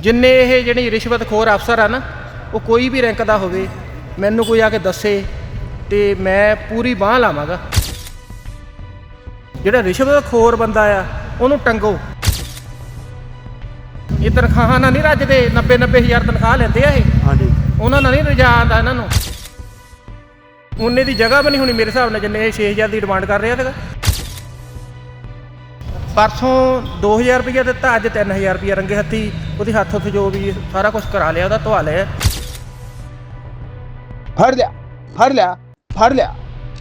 ਜਿੰਨੇ ਇਹ ਜਿਹੜੀ ਰਿਸ਼ਵਤਖੋਰ ਅਫਸਰ ਆ ਨਾ ਉਹ ਕੋਈ ਵੀ ਰੈਂਕ ਦਾ ਹੋਵੇ ਮੈਨੂੰ ਕੋਈ ਆ ਕੇ ਦੱਸੇ ਤੇ ਮੈਂ ਪੂਰੀ ਬਾਹ ਲਾਵਾਂਗਾ। ਜਿਹੜਾ ਰਿਸ਼ਵਤਖੋਰ ਬੰਦਾ ਆ ਉਹਨੂੰ ਟੰਗੋ। ਇਹ ਤਨਖਾਹਾਂ ਨਾਲ ਨਹੀਂ ਰੱਜਦੇ 90 90 ਹਜ਼ਾਰ ਤਨਖਾਹ ਲੈਂਦੇ ਆ ਇਹ। ਹਾਂਜੀ। ਉਹਨਾਂ ਨਾਲ ਨਹੀਂ ਰਜਾ ਆਉਂਦਾ ਇਹਨਾਂ ਨੂੰ। ਉਹਨੇ ਦੀ ਜਗ੍ਹਾ ਵੀ ਨਹੀਂ ਹੋਣੀ ਮੇਰੇ ਹਿਸਾਬ ਨਾਲ ਜਿੰਨੇ ਇਹ 6000 ਦੀ ਡਿਮਾਂਡ ਕਰ ਰਿਹਾ ਸੀਗਾ। ਪਰਸੋਂ 2000 ਰੁਪਇਆ ਦਿੱਤਾ, ਅੱਜ 3000 ਰੁਪਇਆ ਰੰਗੇ ਹੱਥੀ। ਉਹਦੇ ਹੱਥ ਉੱਥੇ ਜੋ ਵੀ ਸਾਰਾ ਕੁਝ ਕਰਾ ਲਿਆ, ਉਹਦਾ ਧਵਾ ਲਿਆ। ਫੜ ਲਿਆ ਫੜ ਲਿਆ ਫੜ ਲਿਆ।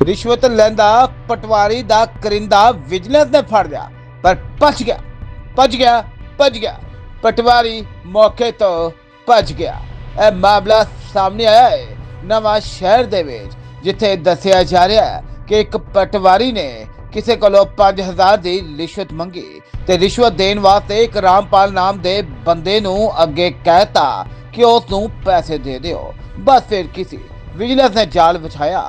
ਰਿਸ਼ਵਤ ਲੈਂਦਾ, ਪਟਵਾਰੀ ਦਾ ਕਰਿੰਦਾ, ਵਿਜੀਲੈਂਸ ਨੇ ਫੜ ਲਿਆ। ਪਰ ਭੱਜ ਗਿਆ ਭੱਜ ਗਿਆ ਭੱਜ ਗਿਆ। ਪਟਵਾਰੀ ਮੌਕੇ ਤੋਂ ਭੱਜ ਗਿਆ। ਇਹ ਮਾਮਲਾ ਸਾਹਮਣੇ ਆਇਆ ਹੈ, ਨਵਾਂ ਸ਼ਹਿਰ ਦੇ ਵਿੱਚ, ਜਿੱਥੇ ਦੱਸਿਆ ਜਾ ਰਿਹਾ ਹੈ ਕਿ ਇੱਕ ਪਟਵਾਰੀ ਨੇ ਕਿਸੇ ਕੋਲੋਂ 5000 ਦੀ ਰਿਸ਼ਵਤ ਮੰਗੀ ਤੇ ਰਿਸ਼ਵਤ ਦੇਣ ਵਾਸਤੇ ਇੱਕ ਰਾਮਪਾਲ ਨਾਮ ਦੇ ਬੰਦੇ ਨੂੰ ਅੱਗੇ ਕਹਿਤਾ ਕਿ ਉਸ ਨੂੰ ਪੈਸੇ ਦੇ ਦਿਓ। ਬਸ ਫਿਰ ਕਿਸੇ ਵਿਜੀਲੈਂਸ ਨੇ ਜਾਲ ਵਿਛਾਇਆ।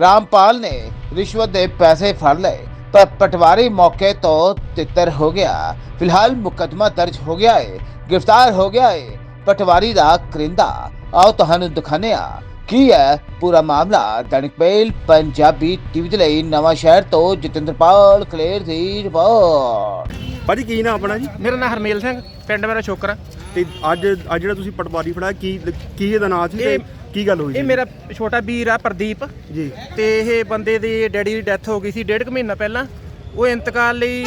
ਰਾਮਪਾਲ ਨੇ ਰਿਸ਼ਵਤ ਦੇ ਪੈਸੇ ਫੜ ਲਏ, ਪਰ ਪਟਵਾਰੀ ਮੌਕੇ ਤੋਂ ਤਿੱਤਰ ਹੋ ਗਿਆ। ਫਿਲਹਾਲ ਮੁਕੱਦਮਾ ਦਰਜ ਹੋ ਗਿਆ ਹੈ ਗ੍ਰਿਫਤਾਰ ਹੋ ਗਿਆ ਹੈ ਪਟਵਾਰੀ ਦਾ ਕਰਿੰਦਾ। ਆਓ ਤੁਹਾਨੂੰ ਦਿਖਾਉਂਦੇ ਆ ਕੀ ਹੈ? ਪੂਰਾ ਮਾਮਲਾ ਦੈਨਿਕ ਮੇਲ ਪੰਜਾਬੀ ਟੀਵੀ ਦੇ ਲਈ ਨਵਾਂ ਸ਼ਹਿਰ ਤੋਂ ਜਤਿੰਦਰਪਾਲ ਕਲੇਰ ਦੀ ਰਿਪੋਰਟ। ਭਾਜੀ ਕੀ ਨਾਮ ਆਪਣਾ ਜੀ? ਮੇਰਾ ਨਾਮ ਹਰਮੇਲ ਸਿੰਘ ਪਿੰਡ ਮੇਰਾ ਛੋਕਰਾ ਤੇ ਅੱਜ ਅੱਜ ਜਿਹੜਾ ਤੁਸੀਂ ਪਟਵਾਰੀ ਫੜਾਇਆ ਕੀ ਕੀ ਇਹਦਾ ਨਾਂ ਸੀ ਤੇ ਇਹ- ਕੀ ਗੱਲ ਹੋਈ ਇਹ ਸੀ? ਮੇਰਾ ਛੋਟਾ ਵੀਰ ਆ ਪ੍ਰਦੀਪ। ਜੀ। ਤੇ ਇਹ ਬੰਦੇ ਦੀ ਡੈਡੀ ਦੀ ਡੈਥ ਹੋ ਗਈ ਸੀ ਡੇਢ ਕੁ ਮਹੀਨਾ ਪਹਿਲਾਂ। ਉਹ ਇੰਤਕਾਲ ਲਈ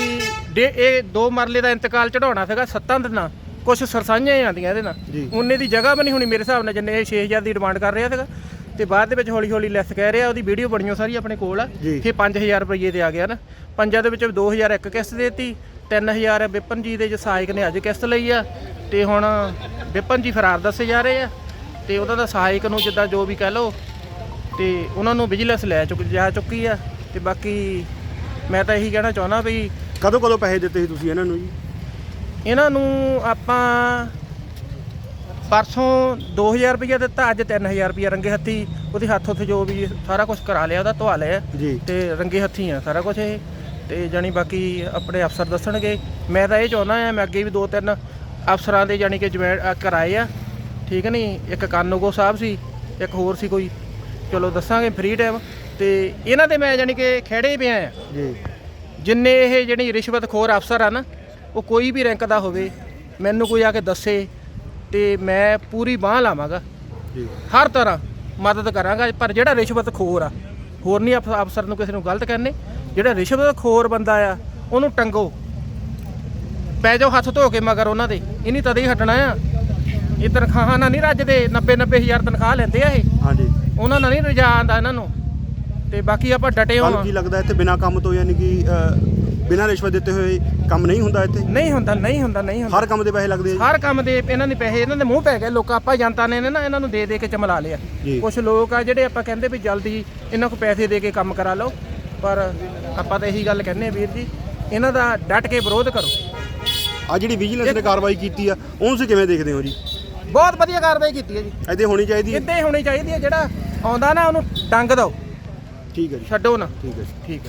ਡੇ- ਇਹ ਦੋ ਮਰਲੇ ਦਾ ਇੰਤਕਾਲ ਚੜਾਉਣਾ ਸੀਗਾ ਸੱਤਾਂ ਦਿਨਾਂ। ਕੁਝ ਸਰਸਾਈਆਂ ਹੀ ਆਉਂਦੀਆਂ ਇਹਦੇ ਨਾਲ। ਉਹਨੇ ਦੀ ਜਗ੍ਹਾ ਵੀ ਨਹੀਂ ਹੋਣੀ ਮੇਰੇ ਹਿਸਾਬ ਨਾਲ ਜਿੰਨੇ ਇਹ 6000 ਦੀ ਡਿਮਾਂਡ ਕਰ ਰਿਹਾ ਸੀਗਾ। ਤੇ ਬਾਅਦ ਦੇ ਵਿੱਚ ਹੌਲੀ ਹੌਲੀ ਲੈਸ ਕਹਿ ਰਿਹਾ ਉਹਦੀ ਵੀਡੀਓ ਬਣੀਓ ਸਾਰੀ ਆਪਣੇ ਕੋਲ ਆ। ਫਿਰ 5000 ਰੁਪਏ ਤੇ ਆ ਗਿਆ ਨਾ। ਪੰਜਾਂ ਦੇ ਵਿੱਚ 2000 ਇੱਕ ਕਿਸ਼ਤ ਦੇਤੀ 3000 ਵਿਪਨ ਜੀ ਦੇ ਜੋ ਸਹਾਇਕ ਨੇ ਅੱਜ ਕਿਸ਼ਤ ਲਈ ਆ। ਤੇ ਹੁਣ ਵਿਪਨ ਜੀ ਫਰਾਰ ਦੱਸੇ ਜਾ ਰਹੇ ਆ। ਤੇ ਉਹਦਾ ਦਾ ਸਹਾਇਕ ਨੂੰ ਜਿੱਦਾਂ ਜੋ ਵੀ ਕਹਿ ਲਓ ਤੇ ਉਹਨਾਂ ਨੂੰ ਵਿਜੀਲੈਂਸ ਲੈ ਚੁੱਕ ਜਾ ਚੁੱਕੀ ਆ। ਤੇ ਬਾਕੀ ਮੈਂ ਤਾਂ ਇਹੀ ਕਹਿਣਾ ਚਾਹੁੰਦਾ ਵੀ ਕਦੋਂ ਕਦੋਂ ਪੈਸੇ ਦਿੱਤੇ ਸੀ ਤੁਸੀਂ ਇਹਨਾਂ ਨੂੰ ਜੀ? ਇਹਨਾਂ ਨੂੰ ਆਪਾਂ ਪਰਸੋਂ 2000 ਰੁਪਇਆ ਦਿੱਤਾ ਅੱਜ 3000 ਰੁਪਇਆ ਰੰਗੇ ਹੱਥੀ। ਉਹਦੇ ਹੱਥ ਉੱਥੇ ਜੋ ਵੀ ਸਾਰਾ ਕੁਝ ਕਰਾ ਲਿਆ ਉਹਦਾ ਧਵਾ ਲਿਆ। ਤੇ ਰੰਗੇ ਹੱਥੀ ਆ ਸਾਰਾ ਕੁਝ ਇਹ। ਤੇ ਜਾਣੀ ਬਾਕੀ ਆਪਣੇ ਅਫਸਰ ਦੱਸਣਗੇ। ਮੈਂ ਤਾਂ ਇਹ ਚਾਹੁੰਦਾ ਆ ਮੈਂ ਅੱਗੇ ਵੀ ਦੋ ਤਿੰਨ ਅਫਸਰਾਂ ਦੇ ਜਾਣੀ ਕਿ ਕਰਾਏ ਆ। ਠੀਕ ਨਹੀਂ ਇੱਕ ਕਾਨੂੰਗੋ ਸਾਹਿਬ ਸੀ ਇੱਕ ਹੋਰ ਸੀ ਕੋਈ। ਚਲੋ ਦੱਸਾਂਗੇ ਫ੍ਰੀ ਟਾਈਮ ਤੇ ਇਹਨਾਂ ਤੇ ਮੈਂ ਜਾਣੀ ਕਿ ਖੇੜੇ ਪਿਆ ਆ। ਜੀ। ਜਿੰਨੇ ਇਹ ਜਿਹੜੀ ਰਿਸ਼ਵਤਖੋਰ ਅਫਸਰ ਆ ਨਾ ਉਹ ਕੋਈ ਵੀ ਰੈਂਕ ਦਾ ਹੋਵੇ ਮੈਨੂੰ ਕੋਈ ਆ ਕੇ ਦੱਸੇ ਤੇ ਮੈਂ ਪੂਰੀ ਬਾਹ ਲਾਵਾਂਗਾ। ਜੀ। ਹਰ ਤਰ੍ਹਾਂ ਮਦਦ ਕਰਾਂਗਾ ਪਰ ਜਿਹੜਾ ਰਿਸ਼ਵਤਖੋਰ ਆ ਹੋਰ ਨਹੀਂ ਅਫ- ਅਫਸਰ ਨੂੰ ਕਿਸੇ ਨੂੰ ਗਲਤ ਕਹਿੰਦੇ ਜਿਹੜਾ ਰਿਸ਼ਵਤਖੋਰ ਬੰਦਾ ਆ ਉਹਨੂੰ ਟੰਗੋ। ਪੈ ਜਾਓ ਹੱਥ ਧੋ ਕੇ ਮਗਰ ਉਹਨਾਂ ਦੇ ਇਨੀ ਤਦੇ ਹੀ ਹਟਣਾ ਆ। ਇਹ ਤਨਖਾਹਾਂ ਨਾਲ ਨਹੀਂ ਰੱਜਦੇ 90 90 ਹਜ਼ਾਰ ਤਨਖਾਹ ਲੈਂਦੇ ਆ ਇਹ। ਹਾਂਜੀ। ਉਹਨਾਂ ਨਾਲ ਨਹੀਂ ਰਜਾ ਆਉਂਦਾ ਇਹਨਾਂ ਨੂੰ। ਤੇ ਬਾਕੀ ਆਪਾਂ ਡਟੇ ਤੁਹਾਨੂੰ ਹਾਂ ਕੀ ਲੱਗਦਾ ਇੱਥੇ ਬਿਨਾਂ ਕੰਮ ਤੋਂ ਯਾਨੀ ਕਿ ਬਿਨਾਂ ਰਿਸ਼ਵਤ ਦਿੱਤੇ ਹੋਏ ਕੰਮ ਨਹੀਂ ਹੁੰਦਾ ਇੱਥੇ? ਨਹੀਂ ਹੁੰਦਾ ਨਹੀਂ ਹੁੰਦਾ ਨਹੀਂ ਹੁੰਦਾ। ਹਰ ਕੰਮ ਦੇ ਪੈਸੇ ਲੱਗਦੇ ਆ ਜੀ? ਹਰ ਕੰਮ ਦੇ ਇਹਨਾਂ ਦੇ ਪੈਸੇ ਇਹਨਾਂ ਦੇ ਮੂੰਹ ਪੈ ਗਏ। ਲੋਕਾਂ ਆਪਾਂ ਜਨਤਾ ਨੇ ਨਾ ਇਹਨਾਂ ਨੂੰ ਦੇ ਦੇ ਕੇ ਚਮਲਾ ਲਿਆ। ਜੀ। ਕੁਝ ਲੋਕ ਆ ਜਿਹੜੇ ਆਪਾਂ ਕਹਿੰਦੇ ਵੀ ਜਲਦੀ ਇਹਨਾਂ ਕੋ ਪੈਸੇ ਦੇ ਕੇ ਕੰਮ ਕਰਾ ਲਓ ਪਰ ਆਪਾਂ ਤਾਂ ਇਹੀ ਗੱਲ ਕਹਿੰਦੇ ਆ ਵੀਰ ਜੀ ਇਹਨਾਂ ਦਾ ਡਟ ਕੇ ਵਿਰੋਧ ਕਰੋ। ਆ ਜਿਹੜੀ ਵਿਜੀਲੈਂਸ ਨੇ ਕਾਰਵਾਈ ਕੀਤੀ ਆ ਉਹਨੂੰ ਤੁਸੀਂ ਕਿਵੇਂ ਦੇਖਦੇ ਹੋ ਜੀ? ਬਹੁਤ ਵਧੀਆ ਕਾਰਵਾਈ ਕੀਤੀ ਹੈ ਜੀ। ਐਦੇ ਹੋਣੀ ਚਾਹੀਦੀ ਹੈ। ਇੱਦਾਂ ਹੀ ਹੋਣੀ ਚਾਹੀਦੀ ਹੈ ਜਿਹੜਾ ਆਉਂਦਾ ਨਾ ਉਹਨੂੰ ਡੰਗ ਦਿਓ। ਠੀਕ ਹੈ ਜੀ। ਛੱਡੋ ਨਾ। ਠੀਕ ਹੈ ਜੀ। ਠੀਕ ਹੈ।